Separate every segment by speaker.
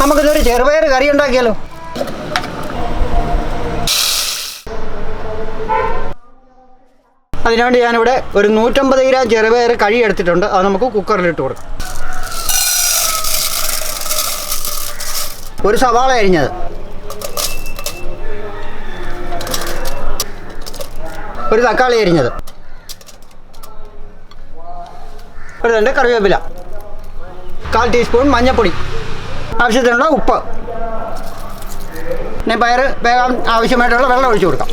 Speaker 1: നമുക്കിതൊരു ചെറുപയർ കറി ഉണ്ടാക്കിയാലോ? അതിനുവേണ്ടി ഞാനിവിടെ ഒരു നൂറ്റമ്പത് ഗ്രാം ചെറുപയർ കഴി എടുത്തിട്ടുണ്ട്. അത് നമുക്ക് കുക്കറിലിട്ട് കൊടുക്കാം. ഒരു സവാള അരിഞ്ഞത്. ഒരു തക്കാളി അരിഞ്ഞത്. ഒരു രണ്ട് കറിവേപ്പില. കാൽ ടീസ്പൂൺ മഞ്ഞൾപ്പൊടി. ആവശ്യത്തിനുള്ള ഉപ്പ്. പിന്നെ പയർ വേഗം ആവശ്യമായിട്ടുള്ള വെള്ളം ഒഴിച്ചു കൊടുക്കാം.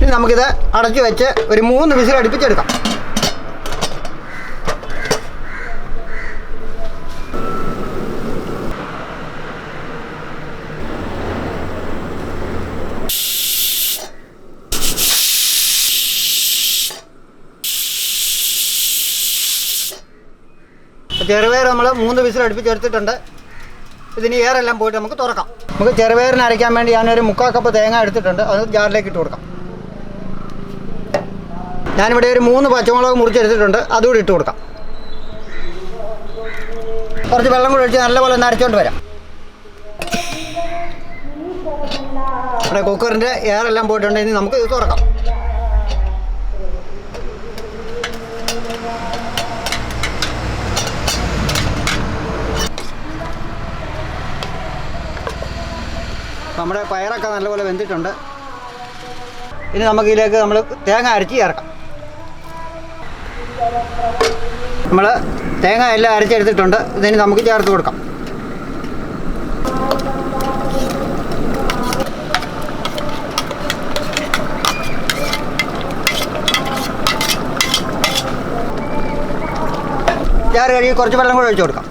Speaker 1: ഇനി നമുക്കിത് അടച്ചു വെച്ച് ഒരു മൂന്ന് വിസിൽ അടുപ്പിച്ചെടുക്കാം ചെറുപയർ നമ്മൾ മൂന്ന് വിസിൽ അടുപ്പിച്ചെടുത്തിട്ടുണ്ട് ഇതിന് ഏറെല്ലാം പോയിട്ട് നമുക്ക് തുറക്കാം. നമുക്ക് ചെറുപയറിന് അരയ്ക്കാൻ വേണ്ടി ഞാനൊരു മുക്കാൽ കപ്പ് തേങ്ങ എടുത്തിട്ടുണ്ട്. അത് ജാറിലേക്ക് ഇട്ട് കൊടുക്കാം. ഞാനിവിടെ ഒരു മൂന്ന് പച്ചമുളക് മുറിച്ചെടുത്തിട്ടുണ്ട്. അതുകൂടി ഇട്ട് കൊടുക്കാം. കുറച്ച് വെള്ളം കൂടി ഒഴിച്ച് നല്ലപോലെ ഒന്ന് അരച്ചുകൊണ്ട് വരാം. ഇവിടെ കുക്കറിന്റെ എയറെല്ലാം പോയിട്ടുണ്ട്. ഇനി നമുക്ക് ഇത് തുറക്കാം. നമ്മുടെ പയറൊക്കെ നല്ലപോലെ വെന്തിട്ടുണ്ട്. ഇനി നമുക്ക് ഇതിലേക്ക് നമ്മൾ തേങ്ങ അരച്ച് ചേർക്കാം. നമ്മൾ തേങ്ങ എല്ലാം അരച്ചെടുത്തിട്ടുണ്ട്. ഇതിന് നമുക്ക് ചേർത്ത് കൊടുക്കാം. ചേർ കഴുകി കുറച്ച് വെള്ളം കൂടെ ഒഴിച്ചു കൊടുക്കാം.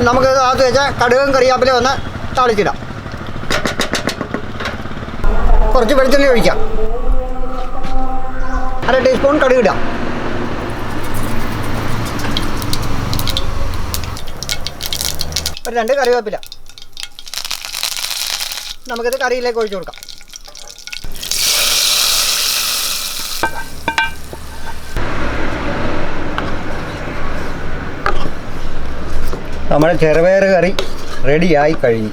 Speaker 1: നമുക്ക് അകത്ത് വെച്ചാൽ കടുകും കറിയാപ്പില ഒന്ന് താളിച്ചിടാം. കുറച്ച് വെളിച്ചെണ്ണ ഒഴിക്കാം. അര ടീസ്പൂൺ കടുക് ഇടാം. ഒരു രണ്ട് കറിവേപ്പില. നമുക്കിത് കറിയിലേക്ക് ഒഴിച്ചു കൊടുക്കാം. നമ്മുടെ ചെറുപയർ കറി റെഡിയായി കഴിഞ്ഞു.